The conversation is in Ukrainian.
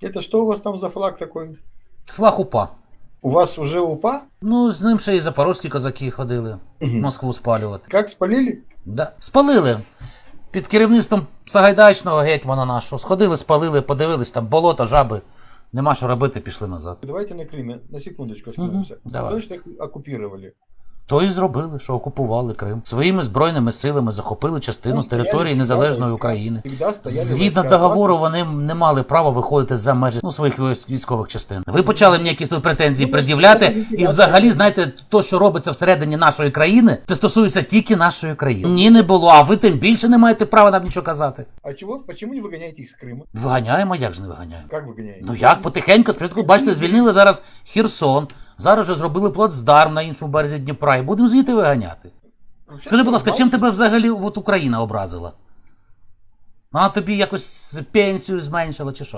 Это что у вас там за флаг такой? Флаг УПА. У вас уже УПА? Ну, з ним ще і запорозькі козаки ходили Мгм. Москву спалювати. Как спалили? Да. Спалили. Під керівництвом Сагайдачного гетьмана нашого. Сходили, спалили, подивились, там болото, жаби. Нема що робити, пішли назад. Давайте на Крыме на секундочку остановимся. Мгм, давай. Значит оккупировали? То і зробили, що окупували Крим. Своїми збройними силами захопили частину Там стояли території всегда незалежної войска. України. Всегда стояли Згідно войска. договору, вони не мали права виходити за межі ну, своїх військ- військових частин. Ви почали мені якісь тут претензії Ну, пред'являти, ну, і взагалі, знаєте, то, що робиться всередині нашої країни, це стосується тільки нашої країни. Ні, не було, а ви тим більше не маєте права нам нічого казати. А чего? Почему не выгоняете их с Крыма? Виганяємо, як же не виганяємо? Как выгоняете? Ну як потихеньку, спочатку, бачите, звільнили зараз Херсон, зараз же зробили плацдарм на іншому березі Дніпра і будемо звідти виганяти. Скажи, будь ласка, чим тебе взагалі от Україна образила? Вона тобі якось пенсію зменшила чи що?